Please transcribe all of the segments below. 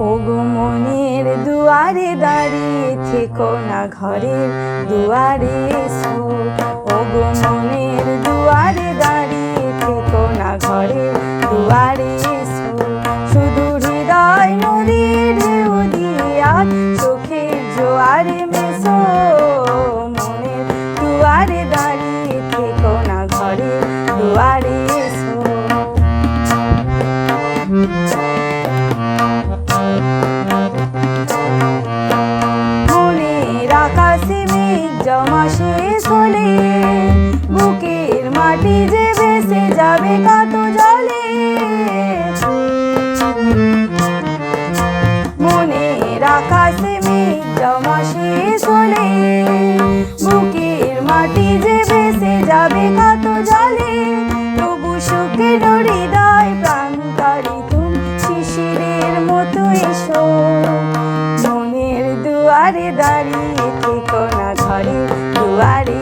ওগো দুয়ারে দাঁড়িয়ে থেকো না ঘরের দুয়ারে এসো ওগো মনের দুয়ারে দাঁড়িয়ে থেকো না ঘরের দুয়ারে মাটি যে ভেসে যাবে কত জলে। মনের আকাশে মেঘ জমা বুকের মাটি যে ভেসে যাবে কত জলে। তবু সুখে হৃদয় প্রাণকারী তুমি শিশিরের মতো এসো। মনের দুয়ারে দাঁড়িয়ে থেকো না ঘরে, দুয়ারে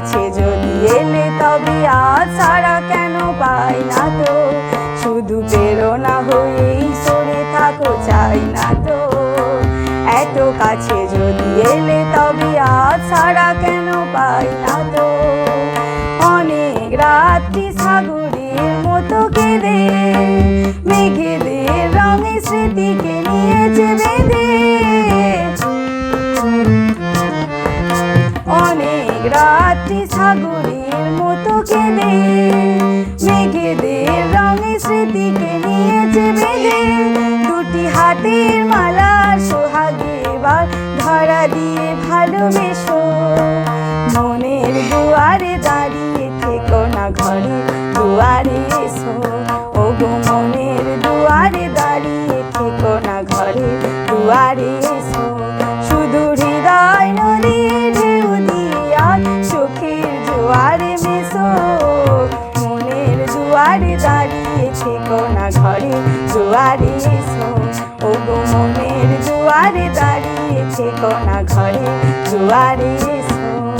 কাছে যদি এলে তবে আর ছাড়া কেন পাই না তো? শুধু প্রেরণা হয়েই সরে থাকো চাই না তো। এত কাছে যদি এলে তবে আর ছাড়া কেন পাই না তো? অনেক রাত্রি সাগরের মতো কেঁদে, মেঘেদের রঙে স্মৃতিকে রাত্রি সাগরের মতো কেঁদে, মেঘেদের রঙে স্মৃতিকে নিয়েছে বেঁধে। দুটি হাতের মালা সোহাগে এবার ধরা দিয়ে ভালোবেসো। মনের দুয়ারে দাঁড়িয়ে থেকো না ঘরে, দুয়ারে এসো। ও গো মনের দুয়ারে দাঁড়িয়ে থেকো না ঘরে, দুয়ারে বুঝেছ ও গো মনের দুয়ারে দাঁড়িয়ে থেকো না ঘরে দুয়ারে এসো।